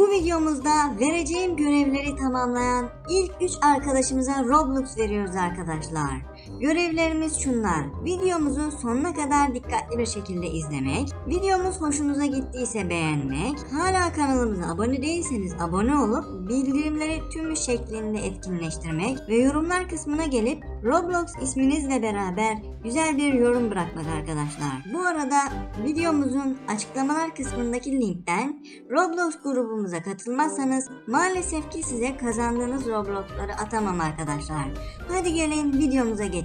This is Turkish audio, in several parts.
Bu videomuzda vereceğim görevleri tamamlayan ilk 3 arkadaşımıza Roblox veriyoruz arkadaşlar. Görevlerimiz şunlar. Videomuzu sonuna kadar dikkatli bir şekilde izlemek, videomuz hoşunuza gittiyse beğenmek, hala kanalımıza abone değilseniz abone olup bildirimleri tümü şeklinde etkinleştirmek ve yorumlar kısmına gelip Roblox isminizle beraber güzel bir yorum bırakmak arkadaşlar. Bu arada videomuzun açıklamalar kısmındaki linkten Roblox grubumuza katılmazsanız maalesef ki size kazandığınız Roblox'ları atamam arkadaşlar. Hadi gelin videomuza geçelim.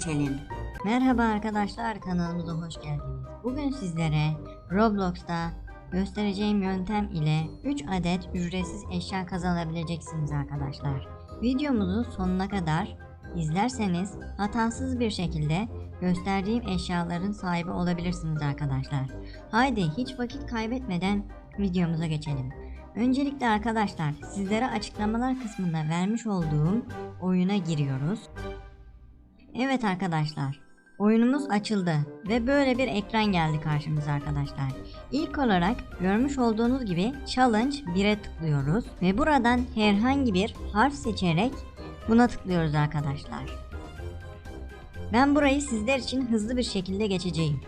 Merhaba arkadaşlar kanalımıza hoş geldiniz. Bugün sizlere Roblox'ta göstereceğim yöntem ile 3 adet ücretsiz eşya kazanabileceksiniz arkadaşlar. Videomuzu sonuna kadar izlerseniz hatasız bir şekilde gösterdiğim eşyaların sahibi olabilirsiniz arkadaşlar. Haydi hiç vakit kaybetmeden videomuza geçelim. Öncelikle arkadaşlar sizlere açıklamalar kısmında vermiş olduğum oyuna giriyoruz. Evet arkadaşlar oyunumuz açıldı ve böyle bir ekran geldi karşımıza arkadaşlar. İlk olarak görmüş olduğunuz gibi Challenge 1'e tıklıyoruz ve buradan herhangi bir harf seçerek buna tıklıyoruz arkadaşlar. Ben burayı sizler için hızlı bir şekilde geçeceğim.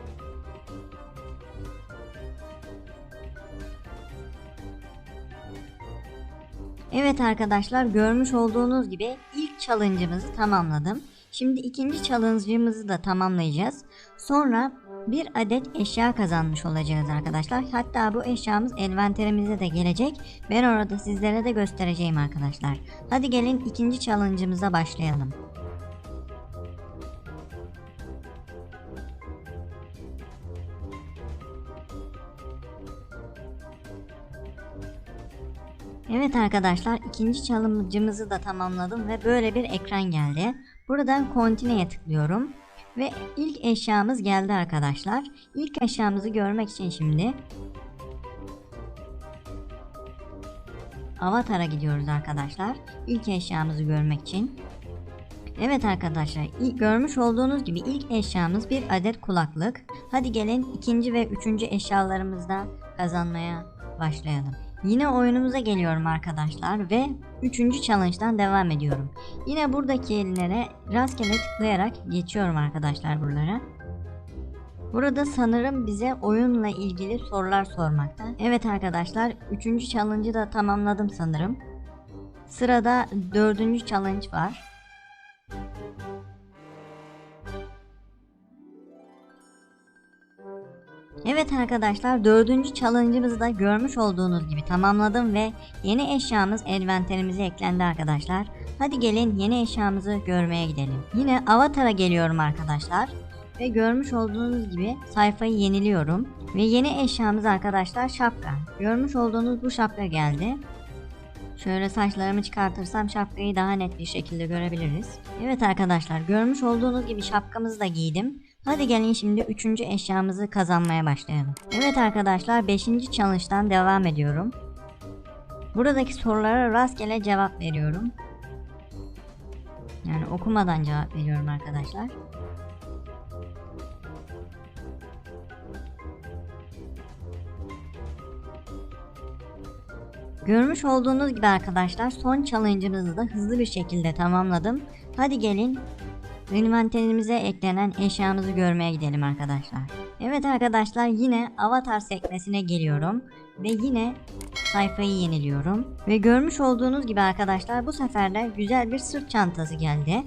Evet arkadaşlar görmüş olduğunuz gibi ilk challenge'ımızı tamamladım. Şimdi ikinci challenge'ımızı da tamamlayacağız. Sonra bir adet eşya kazanmış olacağız arkadaşlar. Hatta bu eşyamız envanterimize de gelecek. Ben orada sizlere de göstereceğim arkadaşlar. Hadi gelin ikinci challenge'ımıza başlayalım. Evet arkadaşlar ikinci challenge'ımızı da tamamladım ve böyle bir ekran geldi. Buradan Continue'ye tıklıyorum. Ve ilk eşyamız geldi arkadaşlar. İlk eşyamızı görmek için şimdi Avatar'a gidiyoruz arkadaşlar. İlk eşyamızı görmek için. Evet arkadaşlar görmüş olduğunuz gibi ilk eşyamız bir adet kulaklık. Hadi gelin ikinci ve üçüncü eşyalarımızda kazanmaya başlayalım. Yine oyunumuza geliyorum arkadaşlar ve 3. challenge'dan devam ediyorum. Yine buradaki yerlere rastgele tıklayarak geçiyorum arkadaşlar buralara. Burada sanırım bize oyunla ilgili sorular sormakta. Evet arkadaşlar 3. challenge'ı da tamamladım sanırım. Sırada 4. challenge var. Evet arkadaşlar dördüncü challenge'ımızı da görmüş olduğunuz gibi tamamladım ve yeni eşyamız envanterimize eklendi arkadaşlar. Hadi gelin yeni eşyamızı görmeye gidelim. Yine avatara geliyorum arkadaşlar. Ve görmüş olduğunuz gibi sayfayı yeniliyorum. Ve yeni eşyamız arkadaşlar şapka. Görmüş olduğunuz bu şapka geldi. Şöyle saçlarımı çıkartırsam şapkayı daha net bir şekilde görebiliriz. Evet arkadaşlar görmüş olduğunuz gibi şapkamızı da giydim. Hadi gelin şimdi üçüncü eşyamızı kazanmaya başlayalım. Evet arkadaşlar 5. challenge'dan devam ediyorum. Buradaki sorulara rastgele cevap veriyorum. Yani okumadan cevap veriyorum arkadaşlar. Görmüş olduğunuz gibi arkadaşlar son challenge'ımızı da hızlı bir şekilde tamamladım. Hadi gelin envanterimize eklenen eşyamızı görmeye gidelim arkadaşlar. Evet arkadaşlar yine avatar sekmesine geliyorum ve yine sayfayı yeniliyorum. Ve görmüş olduğunuz gibi arkadaşlar bu sefer de güzel bir sırt çantası geldi.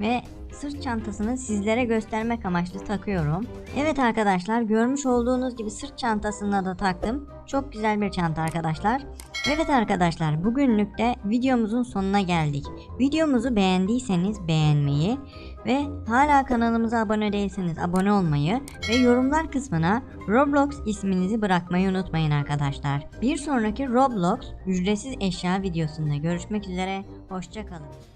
Ve sırt çantasını sizlere göstermek amaçlı takıyorum. Evet arkadaşlar görmüş olduğunuz gibi sırt çantasına da taktım. Çok güzel bir çanta arkadaşlar. Evet arkadaşlar bugünlük de videomuzun sonuna geldik. Videomuzu beğendiyseniz beğenmeyi ve hala kanalımıza abone değilseniz abone olmayı ve yorumlar kısmına Roblox isminizi bırakmayı unutmayın arkadaşlar. Bir sonraki Roblox ücretsiz eşya videosunda görüşmek üzere. Hoşçakalın.